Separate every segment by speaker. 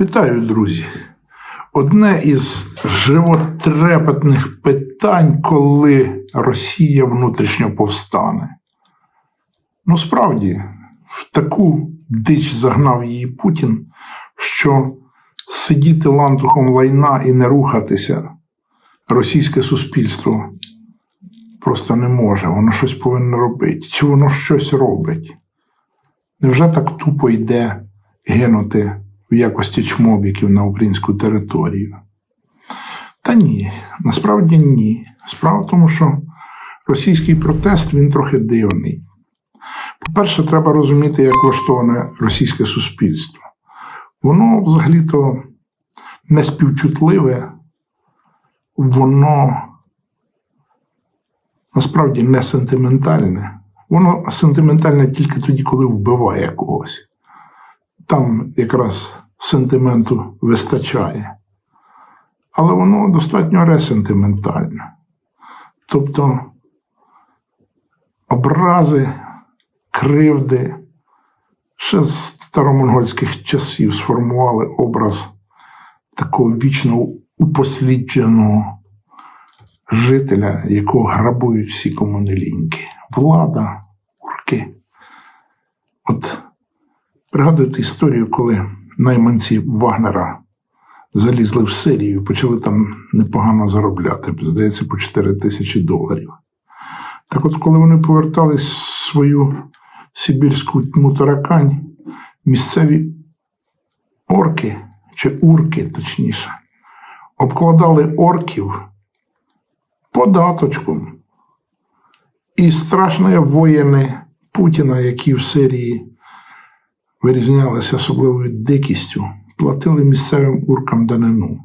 Speaker 1: Вітаю, друзі! Одне із животрепетних питань, коли Росія внутрішньо повстане. Ну, справді, в таку дич загнав її Путін, що сидіти лантухом лайна і не рухатися російське суспільство просто не може. Воно щось повинно робити. Чи воно щось робить? Невже так тупо йде гинути в якості чмобіків на українську територію? Та ні, насправді ні. Справа в тому, що російський протест він трохи дивний. По-перше, треба розуміти, як влаштоване російське суспільство. Воно взагалі-то не співчутливе, воно насправді не сентиментальне. Воно сентиментальне тільки тоді, коли вбиває когось. Там якраз сентименту вистачає. Але воно достатньо ресентиментальне. Тобто образи, кривди ще з старомонгольських часів сформували образ такого вічно упослідженого жителя, якого грабують всі комунеліньки. Влада, урки. От пригадуєте історію, коли найманці Вагнера залізли в Сирію і почали там непогано заробляти, здається, по 4 тисячі доларів. Так от, коли вони повертались в свою Сибірську тьму таракань, місцеві орки чи урки, точніше, обкладали орків податочком. І страшні воїни Путіна, які в Сирії вирізнялися особливою дикістю, платили місцевим уркам данину.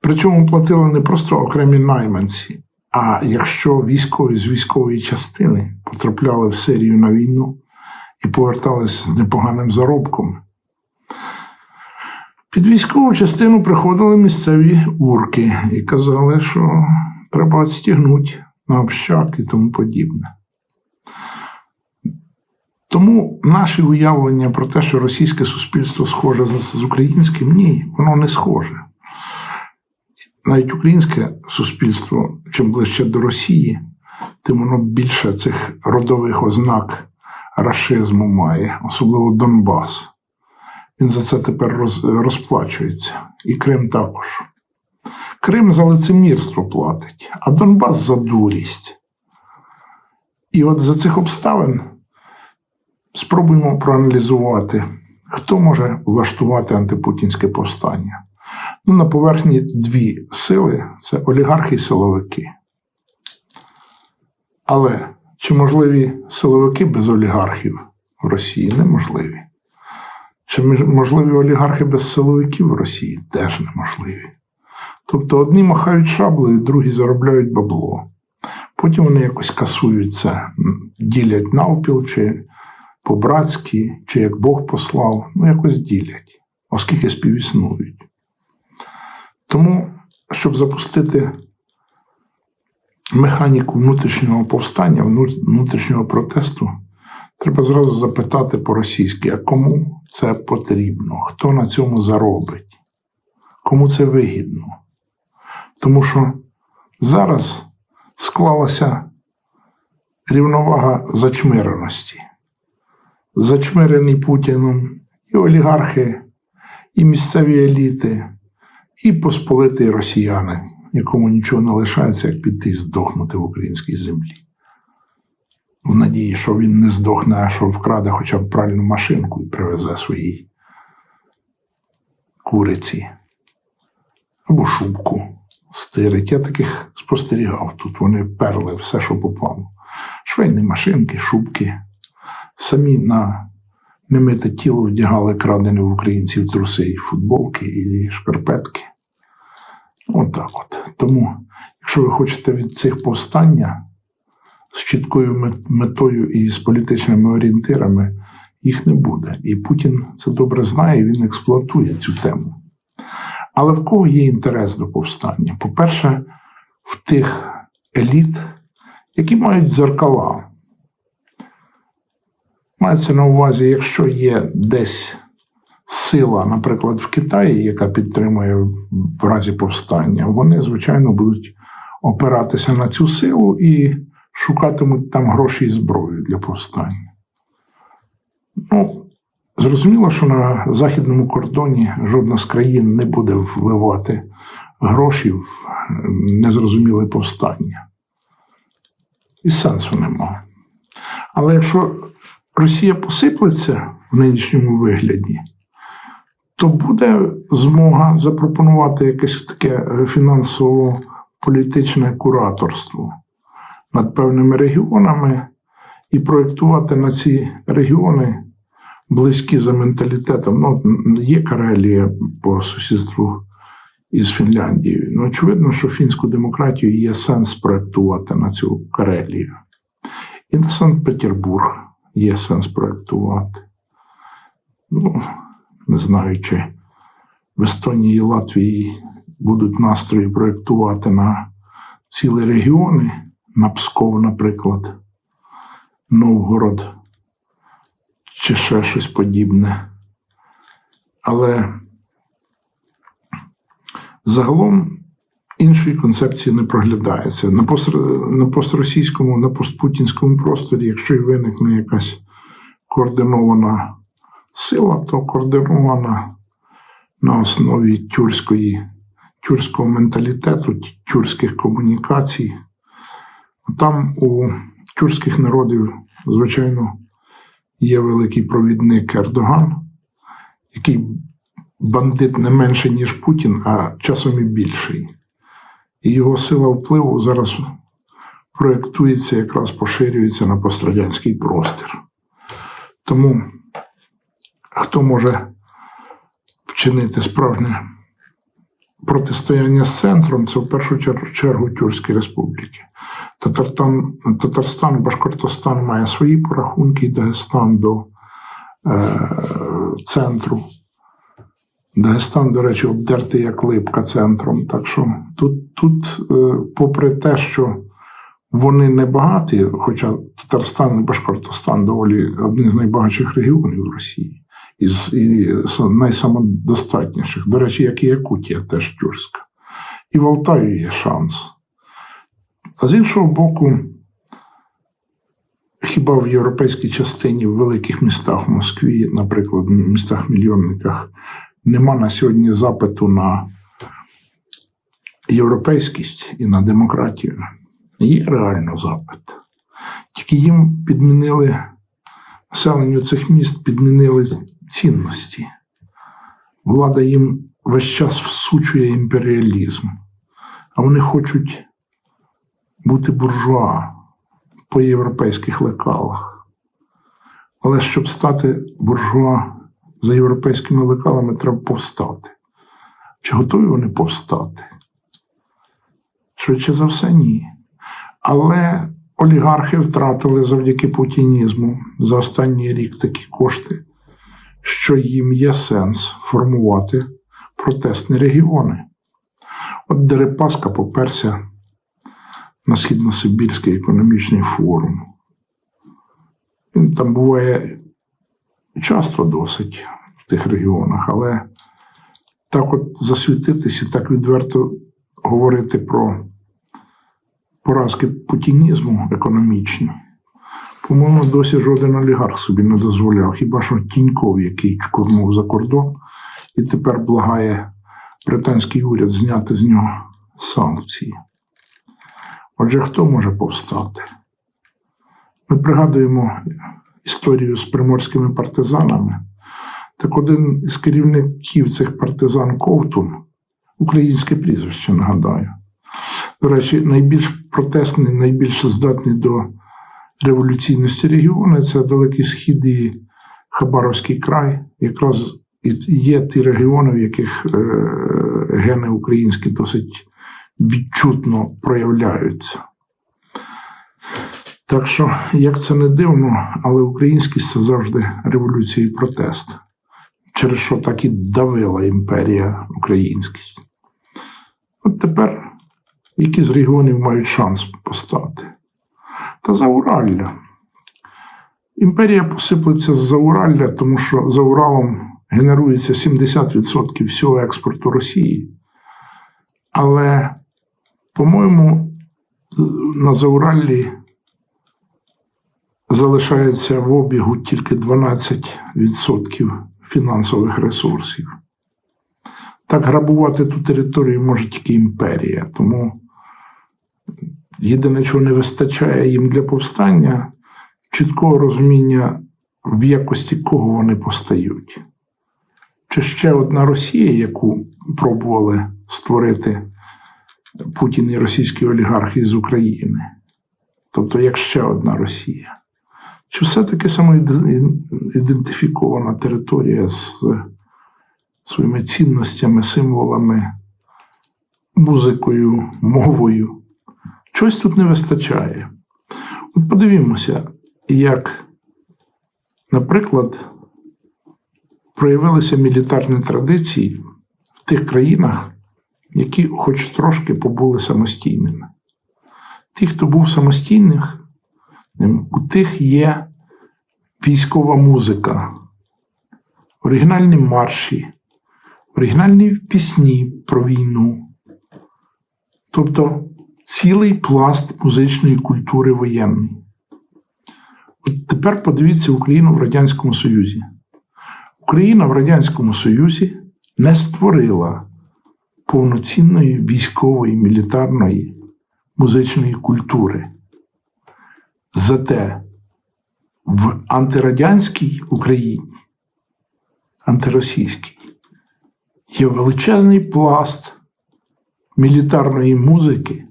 Speaker 1: Причому платили не просто окремі найманці, а якщо військові з військової частини потрапляли в Сирію на війну і поверталися з непоганим заробком, під військову частину приходили місцеві урки і казали, що треба відстігнути на общак і тому подібне. Тому наші уявлення про те, що російське суспільство схоже з, українським, ні, воно не схоже. Навіть українське суспільство, чим ближче до Росії, тим воно більше цих родових ознак рашизму має, особливо Донбас. Він за це тепер роз, розплачується. І Крим також. Крим за лицемірство платить, а Донбас за дурість. І от за цих обставин спробуємо проаналізувати, хто може влаштувати антипутінське повстання. Ну, На поверхні дві сили це олігархи і силовики. Але чи можливі силовики без олігархів в Росії? Неможливі. Чи можливі олігархи без силовиків в Росії? Теж неможливі. Тобто одні махають шаблею, другі заробляють бабло. Потім вони якось касуються, ділять навпіл, чи по-братськи, чи як Бог послав, ну якось ділять, оскільки співіснують. Тому, щоб запустити механіку внутрішнього повстання, внутрішнього протесту, треба зразу запитати по-російськи, а кому це потрібно, хто на цьому заробить, кому це вигідно. Тому що зараз склалася рівновага зачмиреності. Зачмирені Путіном і олігархи, і місцеві еліти, і посполиті росіяни, якому нічого не лишається, як піти здохнути в українській землі. В надії, що він не здохне, а що вкраде хоча б пральну машинку і привезе своїй куриці або шубку стирить. Я таких спостерігав. Тут вони перли все, що попало. Швейні машинки, шубки. Самі на немите тіло вдягали крадені в українців труси і футболки і шкарпетки. Отак от, от. Тому, якщо ви хочете від цих повстання з чіткою метою і з політичними орієнтирами, їх не буде. І Путін це добре знає, він експлуатує цю тему. Але в кого є інтерес до повстання? По-перше, в тих еліт, які мають дзеркала. Мається на увазі, якщо є десь сила, наприклад, в Китаї, яка підтримує в- разі повстання, вони, звичайно, будуть опиратися на цю силу і шукатимуть там гроші і зброю для повстання. Ну, зрозуміло, що на західному кордоні жодна з країн не буде вливати гроші в незрозуміле повстання. І сенсу немає. Але якщо Росія посиплеться в нинішньому вигляді, то буде змога запропонувати якесь таке е, фінансово-політичне кураторство над певними регіонами і проєктувати на ці регіони близькі за менталітетом. Ну, є Карелія по сусідству із Фінляндією. Ну, очевидно, що фінську демократію є сенс проєктувати на цю Карелію. І на Санкт-Петербург є сенс проєктувати. Ну, не знаю, чи в Естонії і Латвії будуть настрої проєктувати на цілі регіони, на Псков, наприклад, Новгород чи ще щось подібне. Але загалом іншої концепції не проглядається. На, пост, на постросійському, на постпутінському просторі, якщо й виникне якась координована сила, то координована на основі тюркської, тюркського менталітету, тюркських комунікацій. Там у тюркських народів, звичайно, є великий провідник Ердоган, який бандит не менше, ніж Путін, а часом і більший. І його сила впливу зараз проєктується, якраз поширюється на пострадянський простір. Тому хто може вчинити справжнє протистояння з центром, це в першу чергу, Тюркські республіки. Татарстан, Татарстан, Башкортостан має свої порахунки, і Дагестан до е, центру. Дагестан, до речі, обдертий як липка центром. Так що тут, тут е, попри те, що вони не багаті, хоча Татарстан і Башкортостан доволі одні з найбагатших регіонів Росії, і, з- і найсамодостатніших. До речі, як і Якутія, теж тюркська. І в Алтаю є шанс. А з іншого боку, хіба в європейській частині, в великих містах, в Москві, наприклад, в містах-мільйонниках, нема на сьогодні запиту на європейськість і на демократію. Є реально запит. Тільки їм підмінили населенню цих міст, підмінили цінності. Влада їм весь час всучує імперіалізм, а вони хочуть бути буржуа по європейських лекалах. Але щоб стати буржуа за європейськими лекалами, треба повстати. Чи готові вони повстати? Швидше за все, ні. Але олігархи втратили завдяки путінізму за останній рік такі кошти, що їм є сенс формувати протестні регіони. От Дерипаска поперся на Східно-Сибірський економічний форум. Він там буває часто досить в тих регіонах, але так от засвітитися, так відверто говорити про поразки путінізму економічні. По-моєму, досі жоден олігарх собі не дозволяв. Хіба що Тіньков, який чкурнув за кордон і тепер благає британський уряд зняти з нього санкції. Отже, хто може повстати? Ми пригадуємо історію з приморськими партизанами. Так один із керівників цих партизан Ковтун, українське прізвище, нагадаю. До речі, найбільш протестний, найбільш здатний до революційності регіони це Далекий Схід і Хабаровський край. Якраз є ті регіони, в яких е, гени українські досить відчутно проявляються. Так що, як це не дивно, але українськість це завжди революція і протест, через що так і давила імперія українськість. От тепер які з регіонів мають шанс постати? Та Зауралля. Імперія посиплеться з Зауралля, тому що за Уралом генерується 70% всього експорту Росії. Але, по-моєму, на Заураллі залишається в обігу тільки 12% фінансових ресурсів. Так грабувати ту територію може тільки імперія. Тому єдине, чого не вистачає їм для повстання, чіткого розуміння, в якості кого вони постають. Чи ще одна Росія, яку пробували створити Путін і російські олігархи з України? Тобто, як ще одна Росія? Чи все-таки самоідентифікована територія з своїми цінностями, символами, музикою, мовою? Чогось тут не вистачає. От подивімося, як, наприклад, проявилися мілітарні традиції в тих країнах, які хоч трошки побули самостійними. Ті, хто був самостійних, у тих є військова музика, оригінальні марші, оригінальні пісні про війну. Тобто цілий пласт музичної культури воєнної. От тепер подивіться Україну в Радянському Союзі. Україна в Радянському Союзі не створила повноцінної військової мілітарної музичної культури. Зате в антирадянській Україні, антиросійській, є величезний пласт мілітарної музики,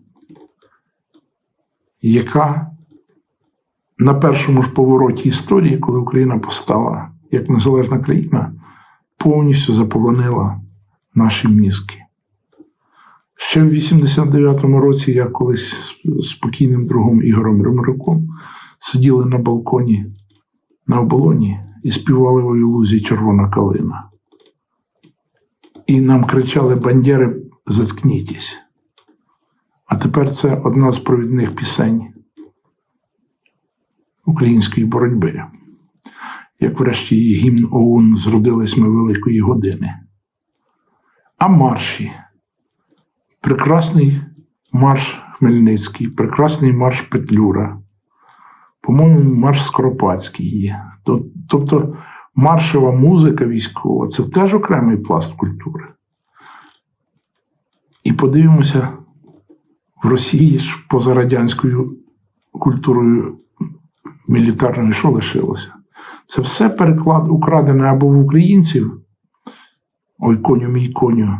Speaker 1: яка на першому ж повороті історії, коли Україна постала як незалежна країна, повністю заполонила наші мізки. Ще в 89-му році я колись з спокійним другом Ігорем Ремаруком сиділи на балконі на оболоні і співали у Ілузі Червона калина. І нам кричали Бандєри, заткнітесь. А тепер це одна з провідних пісень української боротьби. Як врешті її гімн ОУН зродились ми великої години. А марші. Прекрасний марш Хмельницький, прекрасний марш Петлюра. По-моєму, марш Скоропадський є. Тобто маршова музика військова це теж окремий пласт культури. І подивимося, в Росії ж поза радянською культурою мілітарною що лишилося? Це все переклад украдене або в українців, ой, коню мій коню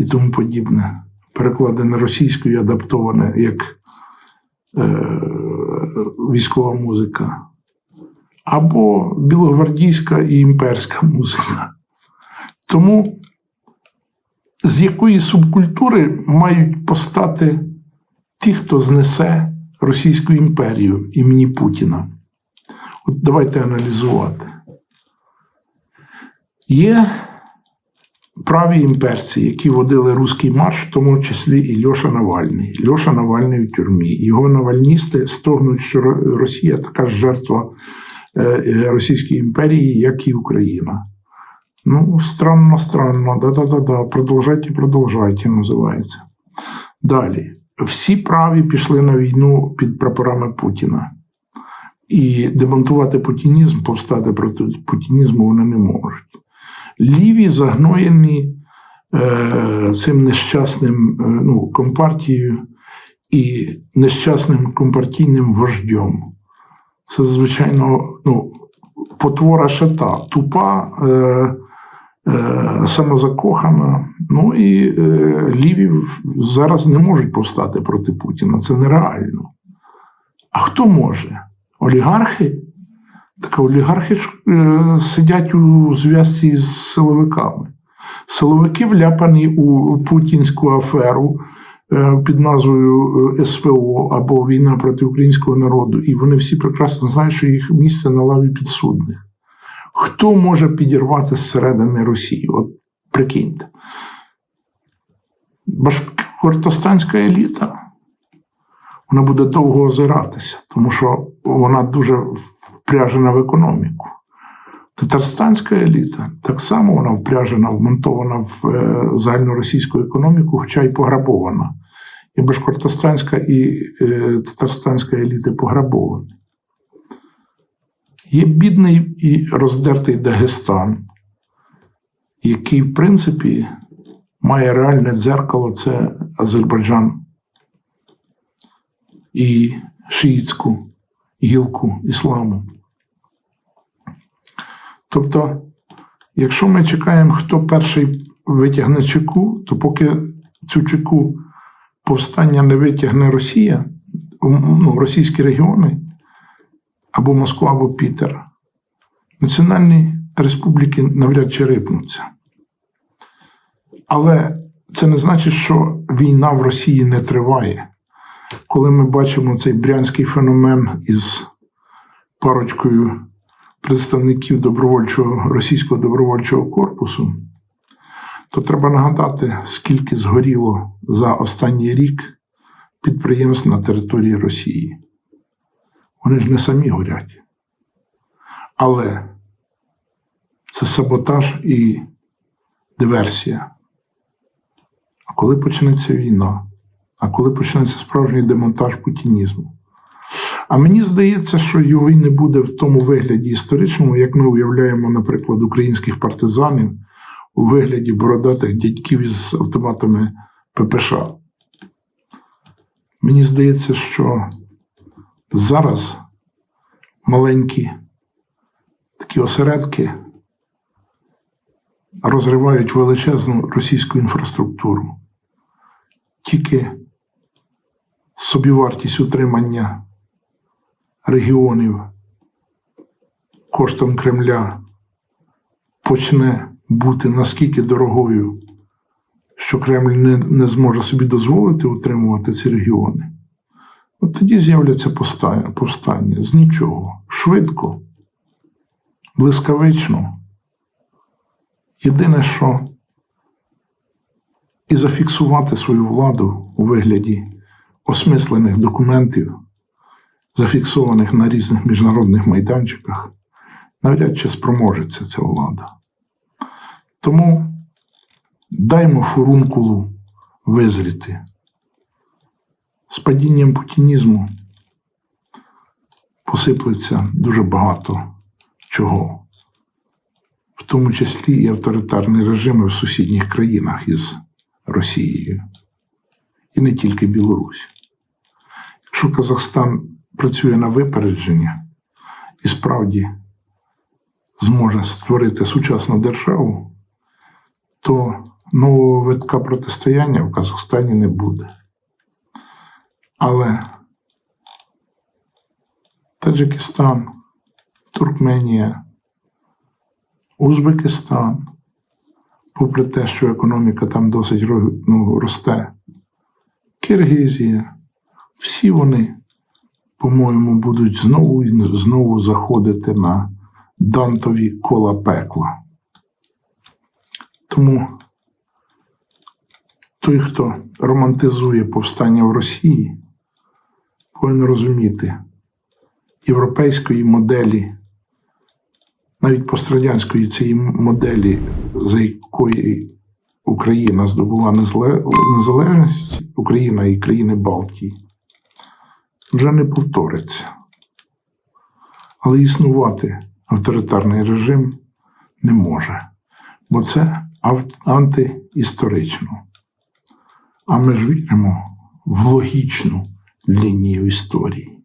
Speaker 1: і тому подібне, перекладене російською, адаптоване як е, військова музика, або білогвардійська і імперська музика. Тому з якої субкультури мають постати ті, хто знесе Російську імперію імені Путіна? От давайте аналізувати. Є праві імперці, які водили руський марш, в тому числі і Льоша Навальний. Льоша Навальний у тюрмі. Його навальністи стогнуть, що Росія така ж жертва е, Російської імперії, як і Україна. Ну, странно, странно. Да-да-да, продовжайте, продовжайте, називається. Далі. Всі праві пішли на війну під прапорами Путіна. І демонтувати путінізм, повстати проти путінізму вони не можуть. Ліві загноєні е, цим нещасним е, ну, компартією і нещасним компартійним вождем. Це, звичайно, ну, потвора шата, тупа, е, е, самозакохана. Ну і е, ліві зараз не можуть повстати проти Путіна. Це нереально. А хто може? Олігархи? Так олігархи е, сидять у зв'язці з силовиками. Силовики вляпані у путінську аферу е, під назвою е, СВО або Війна проти українського народу, і вони всі прекрасно знають, що їх місце на лаві підсудних. Хто може підірвати зсередини Росії? От прикиньте. Башкортостанська еліта вона буде довго озиратися, тому що вона дуже впряжена в економіку. Татарстанська еліта так само вона впряжена, вмонтована в е, загальноросійську економіку, хоча й пограбована. І башкортостанська, і е, татарстанська еліти пограбовані. Є бідний і роздертий Дагестан, який, в принципі, має реальне дзеркало це Азербайджан і шиїцьку гілку ісламу. Тобто, якщо ми чекаємо, хто перший витягне чеку, то поки цю чеку повстання не витягне Росія, ну, російські регіони, або Москва, або Пітер, національні республіки навряд чи рипнуться. Але це не значить, що війна в Росії не триває. Коли ми бачимо цей брянський феномен із парочкою представників добровольчого російського добровольчого корпусу, то треба нагадати, скільки згоріло за останній рік підприємств на території Росії. Вони ж не самі горять. Але це саботаж і диверсія. А коли почнеться війна? А коли почнеться справжній демонтаж путінізму? А мені здається, що його і не буде в тому вигляді історичному, як ми уявляємо, наприклад, українських партизанів у вигляді бородатих дядьків із автоматами ППШ. Мені здається, що зараз маленькі такі осередки розривають величезну російську інфраструктуру. Тільки собівартість утримання регіонів коштом Кремля почне бути наскільки дорогою, що Кремль не, не зможе собі дозволити утримувати ці регіони. От тоді з'являться повстання, повстання з нічого, швидко, блискавично. Єдине, що і зафіксувати свою владу у вигляді осмислених документів, зафіксованих на різних міжнародних майданчиках, навряд чи спроможеться ця влада. Тому даймо фурункулу визріти. З падінням путінізму посиплеться дуже багато чого, в тому числі і авторитарні режими в сусідніх країнах із Росією, і не тільки Білорусь. Якщо Казахстан працює на випередження і справді зможе створити сучасну державу, то нового витка протистояння в Казахстані не буде. Але Таджикистан, Туркменія, Узбекистан, попри те, що економіка там досить ну, росте, Киргизія, всі вони, по-моєму, будуть знову і знову заходити на дантові кола пекла. Тому той, хто романтизує повстання в Росії, повинен розуміти європейської моделі, навіть пострадянської цієї моделі, за якої Україна здобула незалежність, Україна і країни Балтії, вже не повториться. Але існувати авторитарний режим не може, бо це антиісторично. А ми ж віримо в логічну лінію історії.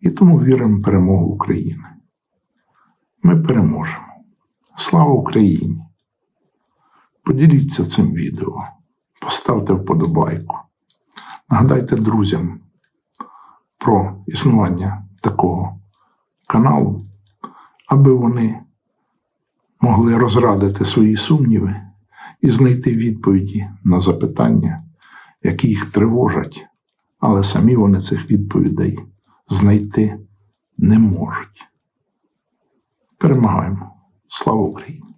Speaker 1: І тому віримо в перемогу України. Ми переможемо. Слава Україні! Поділіться цим відео, поставте вподобайку. Нагадайте друзям про існування такого каналу, аби вони могли розрадити свої сумніви і знайти відповіді на запитання, які їх тривожать, але самі вони цих відповідей знайти не можуть. Перемагаємо. Слава Україні!